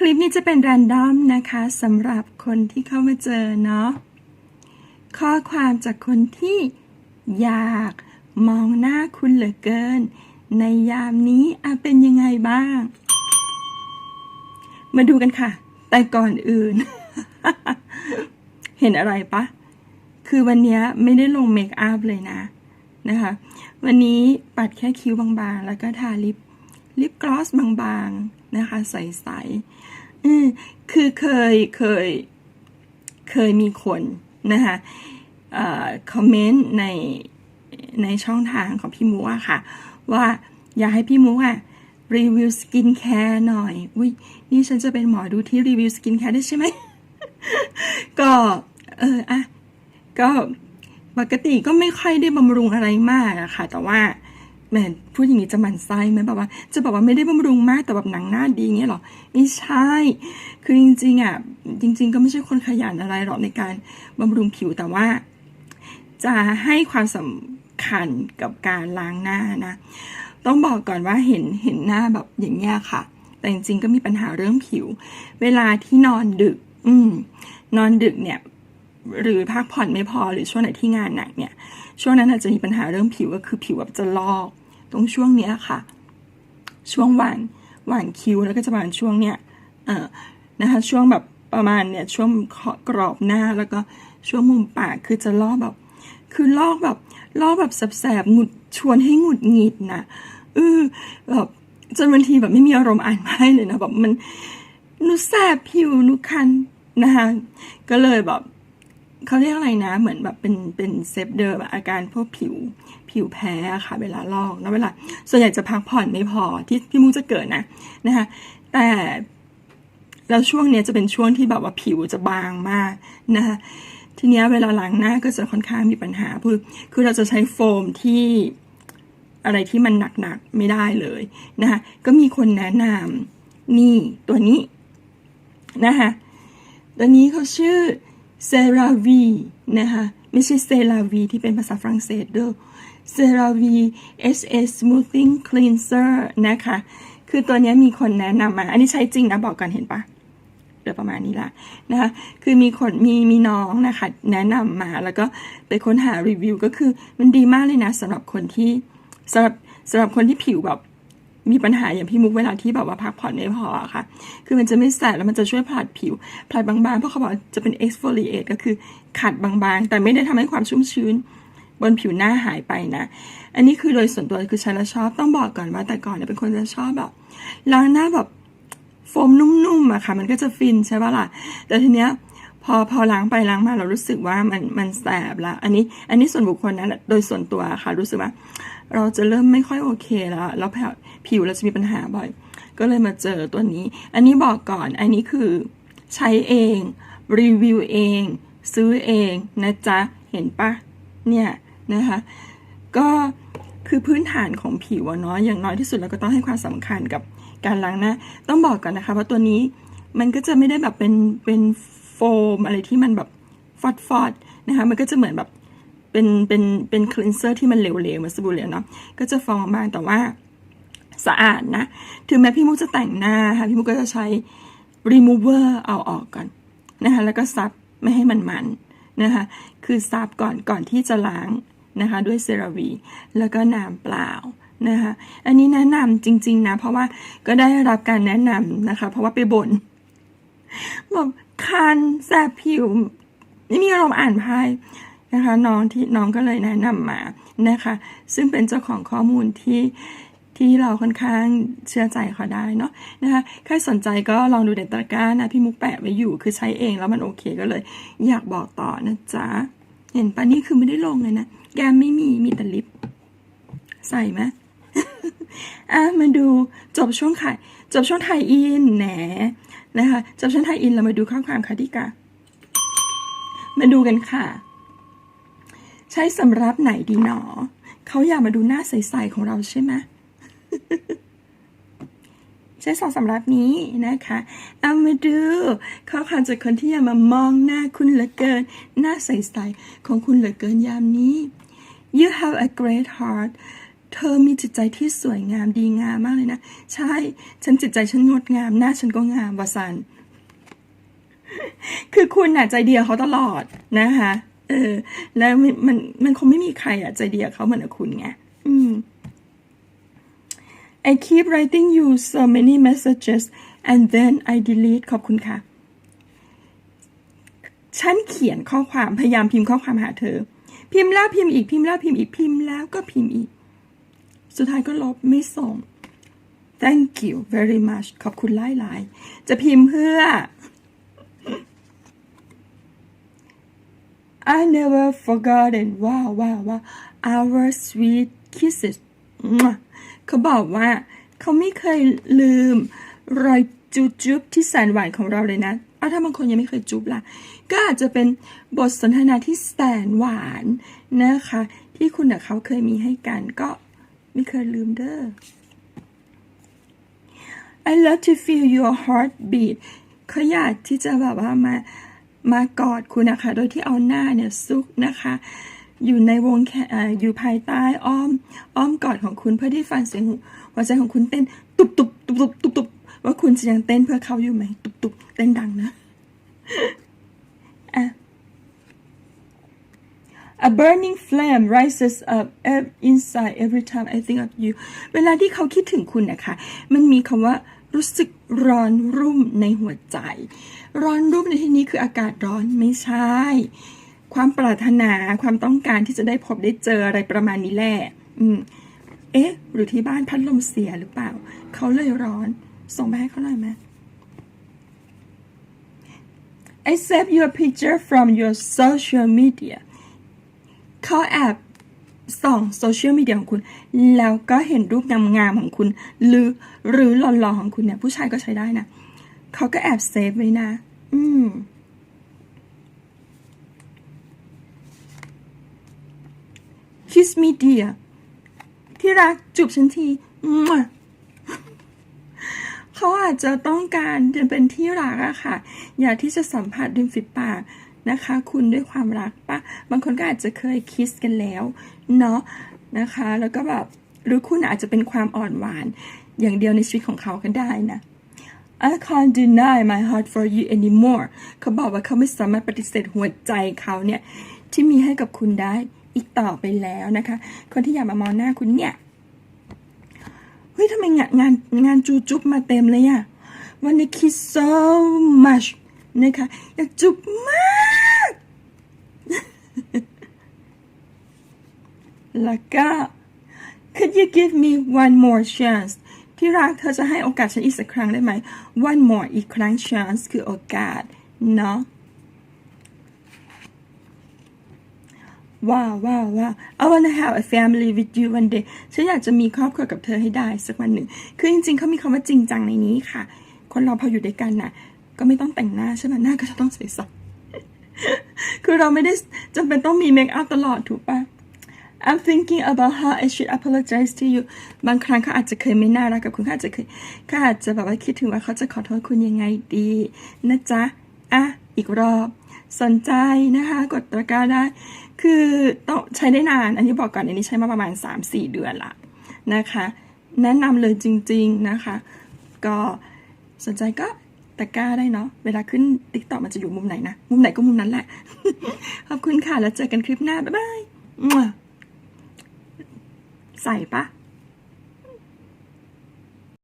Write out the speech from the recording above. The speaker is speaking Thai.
คลิปนี้จะเป็นแรนดอมนะคะสำหรับคนที่เข้ามาเจอเนาะข้อความจากคนที่อยากมองหน้าคุณเหลือเกิน ในยามนี้อะเป็นยังไงบ้าง มาดูกันค่ะ แต่ก่อนอื่น เห็นอะไรปะ คือวันนี้ไม่ได้ลงเมคอัพเลยนะนะคะ วันนี้ปัดแค่คิ้วบางๆ แล้วก็ทาลิปลิปกลอสบางๆ นะคะ ใสๆ อืมคือเคยเคย เคยมีคนนะคะเอ่อคอมเมนต์ในในช่องทางของพี่มูอะค่ะ ว่าอยากให้พี่มูอะรีวิวสกินแคร์หน่อย อุ้ยนี่ฉันจะเป็นหมอดูที่รีวิวสกินแคร์ได้ใช่ไหม ก็เอออะก็ปกติก็ไม่ค่อยได้บำรุงอะไรมากอะค่ะ แต่ว่า หมพูดอย่างนี้จะหมั่นไส้ไหมแบบว่า จะบอกว่าไม่ได้บำรุงมากแต่แบบหนังหน้าดีเงี้ยหรอไม่ใช่ คือจริงๆอะจริง ๆ ก็ไม่ใช่คนขยันอะไรหรอกในการบำรุงผิวแต่ว่า จะให้ความสำคัญกับการล้างหน้านะ ต้องบอกก่อนว่าเห็นเห็นหน้าแบบอย่างเงี้ยค่ะ แต่จริงๆก็มีปัญหาเรื่องผิว เวลาที่นอนดึก อืม นอนดึกเนี่ย หรือพักผ่อนไม่พอหรือช่วงไหนที่งานหนักเนี่ยช่วงนั้นอาจจะมีปัญหาเรื่องผิวก็คือผิวแบบจะลอก ตรงช่วงเนี้ยค่ะ ช่วงหว่างหว่างคิ้วแล้วก็จะประมาณช่วงเนี้ยเออนะคะช่วงแบบประมาณเนี่ยช่วงกรอบหน้าแล้วก็ช่วงมุมปากคือจะลอกแบบ คือลอกแบบลอกแบบแสบๆหงุดชวนให้หงุดหงิดนะเออแบบจนบางทีแบบไม่มีอารมณ์อ่านไพ่เลยนะแบบมันหนูแสบผิวนูคันนะคะก็เลยแบบเขาเรียกอะไรนะ เหมือนแบบเป็นเป็นเซฟเดอร์อาการพวกผิว ผิวแพ้ค่ะ เวลาลอกแล้วเวลา ส่วนใหญ่จะพักผ่อนไม่พอที่พี่มุกจะเกิดนะนะคะ แต่แล้วช่วงเนี้ยจะเป็นช่วงที่แบบว่าผิวจะบางมากนะคะทีเนี้ยเวลาล้างหน้าก็จะค่อนข้างมีปัญหาคือคือเราจะใช้โฟมที่อะไรที่มันหนักๆไม่ได้เลยนะคะก็มีคนแนะนำนี่ตัวนี้นะคะตัวนี้เขาชื่อเซราวีนะคะไม่ใช่เซราวีที่เป็นภาษาฝรั่งเศสเด้อ เซราวี SS Smoothing Cleanser นะคะ คือตัวนี้มีคนแนะนำมา อันนี้ใช้จริงนะบอกกันเห็นปะเดี๋ยวประมาณนี้ละนะคะ คือมีคนมีมีน้องนะคะ แนะนำมาแล้วก็ไปค้นหารีวิวก็คือมันดีมากเลยนะสำหรับคนที่สำหรับสำหรับคนที่ผิวแบบมีปัญหาอย่างพี่มุกเวลาที่แบบว่าพักผ่อนไม่พอค่ะ คือมันจะไม่แสบแล้วมันจะช่วยผลัดผิวผลัดบางๆ เพราะเขาบอกจะเป็น exfoliate ก็คือขัดบางๆ แต่ไม่ได้ทำให้ความชุ่มชื้น บนผิวหน้าหายไปนะ อันนี้คือโดยส่วนตัวคือใช้แล้วชอบต้องบอกก่อนว่าแต่ก่อนเนี่ยเป็นคนจะชอบแบบล้างหน้าแบบโฟมนุ่มๆอะค่ะ มันก็จะฟินใช่ป่ะล่ะ แต่ทีเนี้ยพอพอล้างไปล้างมาเรารู้สึกว่ามันมันแสบละอันนี้อันนี้ส่วนบุคคลนะโดยส่วนตัวค่ะรู้สึกว่า เราจะเริ่มไม่ค่อยโอเคแล้วแล้วผิวเราจะมีปัญหาบ่อย ก็เลยมาเจอตัวนี้ อันนี้บอกก่อนอันนี้คือใช้เอง รีวิวเอง ซื้อเองนะจ๊ะ เห็นปะเนี่ย นะคะก็คือพื้นฐานของผิวเนาะอย่างน้อยที่สุดเราก็ต้องให้ความสำคัญกับการล้างหน้า ต้องบอกก่อนนะคะว่าตัวนี้มันก็จะไม่ได้แบบเป็นเป็นโฟมอะไรที่มันแบบฟอดฟอดๆนะคะมันก็จะเหมือนแบบเป็นเป็นเป็นคลีนเซอร์ที่มันเหลวๆมือนสบู่เหลวเนาะก็จะฟองบางแต่ว่าสะอาดนะ ถึงแม้พี่มุกจะแต่งหน้าค่ะพี่มุกก็จะใช้ remover เอาออกก่อนนะคะแล้วก็ซับไม่ให้มันมันนะคะคือซับก่อนก่อนที่จะล้าง นะคะด้วยเซราวี แล้วก็น้ำเปล่านะคะอันนี้แนะนำจริง ๆ นะ เพราะว่าก็ได้รับการแนะนำนะคะ เพราะว่าไปบ่นแบบคันแสบผิวไม่มีอารมณ์อ่านไพ่นะคะน้องที่น้องก็เลยแนะนำมานะคะ ซึ่งเป็นเจ้าของข้อมูลที่ที่เราค่อนข้างเชื่อใจเขาได้เนาะนะคะใครสนใจก็ลองดูเด็ดตะกร้านะ พี่มุกแปะไว้อยู่คือใช้เองแล้วมันโอเคก็เลย อยากบอกต่อนะจ๊ะ เห็นปะนี่คือไม่ได้ลงเลยนะ แกมไม่มี มีแต่ลิป ใส่ไหมอะมาดูจบช่วงขายจบช่วงไทยอินแหนนะคะจบช่วงไทยอินเรามาดูข้อความค่ะดิกามาดูกันค่ะ ใช้สำรับไหนดีหนอ เขาอยากมาดูหน้าใสๆของเราใช่ไหม ช้สองสำรับนี้นะคะ เอามาดูข้อความจากคนที่อยากมามองหน้าคุณเหลือเกิน หน้าใสๆของคุณเหลือเกินยามนี้ you have a great heart เธอมีจิตใจที่สวยงามดีงามมากเลยนะ ใช่ ฉันจิตใจฉันงดงาม หน้าฉันก็งามวาสัน คือคุณน่ะใจเดียวเขาตลอดนะคะ เออ แล้วมันมันคงไม่มีใครอะใจเดียวเขาเหมือนคุณไง I keep writing you so many messages and then I delete ขอบคุณค่ะ ฉันเขียนข้อความพยายามพิมพ์ข้อความหาเธอ พิมพ์แล้วพิมพ์อีกพิมพ์แล้วพิมพ์อีกพิมพ์แล้วก็พิมพ์อีก สุดท้ายก็ลบไม่ส่ง thank you very much ขอบคุณหลาย ๆ จะพิมพ์เพื่อ I never forgotten ว้าวว้าวว้าว our sweet kisses เขาบอกว่าเขาไม่เคยลืมรอยจุบจุบที่แสนหวานของเราเลยนะเอาถ้าบางคนยังไม่เคยจุบล่ะ ก็อาจจะเป็นบทสนทนาที่แสนหวานนะคะ ที่คุณกับเขาเคยมีให้กันก็ไม่เคยลืมเด้อ I love to feel your heartbeat เขาอยากที่จะแบบว่ามา มากอดคุณนะคะ โดยที่เอาหน้าเนี่ยซุกนะคะ อยู่ในวงแขอยู่ภายใต้อ้อม อ้อมกอดของคุณเพื่อที่ฟังเสียงหัวใจของคุณเต้น ตุบตุบตุบตุบตุบตุบว่าคุณจะยังเต้นเพื่อเขาอยู่ไหม ตุบตุบเต้นดังนะอะ A burning flame rises up inside every time I think of you เวลาที่เขาคิดถึงคุณนะคะ มันมีคำว่ารู้สึกร้อนรุ่มในหัวใจ ร้อนรุ่มในที่นี้คืออากาศร้อนไม่ใช่ ความปรารถนาความต้องการที่จะได้พบได้เจออะไรประมาณนี้แหละอืม เอ๊ะ หรือที่บ้านพัดลมเสียหรือเปล่า เขาเลยร้อน ส่งไปให้เขาหน่อยไหม I saved your picture from your social media เขาแอบส่องโซเชียลมีเดียของคุณ แล้วก็เห็นรูปงามๆของคุณ หรือหรือหล่อๆของคุณเนี่ย ผู้ชายก็ใช้ได้นะ เขาก็แอบเซฟไว้นะ อืม Kiss me dear ที่รักจูบฉันทีเขาอาจจะต้องการจะเป็นที่รักอะค่ะ อยากที่จะสัมผัสริมฝีปากนะคะ คุณด้วยความรักปะบางคนก็อาจจะเคยคิสกันแล้วเนาะนะคะ แล้วก็แบบหรือคุณอาจจะเป็นความอ่อนหวาน อย่างเดียวในชีวิตของเขาก็ได้นะ I can't deny my heart for you anymore เขาบอกว่าเขาไม่สามารถปฏิเสธหัวใจเขาเนี่ย ที่มีให้กับคุณได้ อีกต่อไปแล้วนะคะ คนที่อยากมามองหน้าคุณเนี่ยเฮ้ยทำไมงานงานงานจูจุ๊บมาเต็มเลยอะวันนี้ kiss so much นะคะอยากจุ๊บมาก แล้วก็ could you give me one more chance ที่รักเธอจะให้โอกาสฉันอีกสักครั้งได้ไหม one more อีกครั้ง chance คือโอกาส เนาะ ว้าวว้าวว้าว I wanna have a family with you one day ฉันอยากจะมีครอบครัวกับเธอให้ได้สักวันหนึ่ง คือจริงๆเขามีคำว่าจริงจังในนี้ค่ะ คนเราพออยู่ด้วยกันน่ะ ก็ไม่ต้องแต่งหน้าใช่ไหมหน้าก็จะต้องใสๆคือเราไม่ได้จำเป็นต้องมีเมคอัพตลอดถูกปะ I'm thinking about how I should apologize to you บางครั้งเขาอาจจะเคยไม่น่ารักกับคุณเขาอาจจะเคยเขาอาจจะแบบว่าคิดถึงว่าเขาจะขอโทษคุณยังไงดี นะจ๊ะ อะ อีกรอบ สนใจนะคะกดตะกร้าได้ คือต้องใช้ได้นาน อันนี้บอกก่อนอันนี้ใช้มาประมาณ 3-4 เดือนละนะคะ แนะนำเลยจริง ๆนะคะ ก็สนใจก็ตะกร้าได้เนาะ เวลาขึ้นติ๊กต็อกมันจะอยู่มุมไหนนะ มุมไหนก็มุมนั้นแหละ ขอบคุณค่ะ แล้วเจอกันคลิปหน้า บ๊ายบายใส่ปะ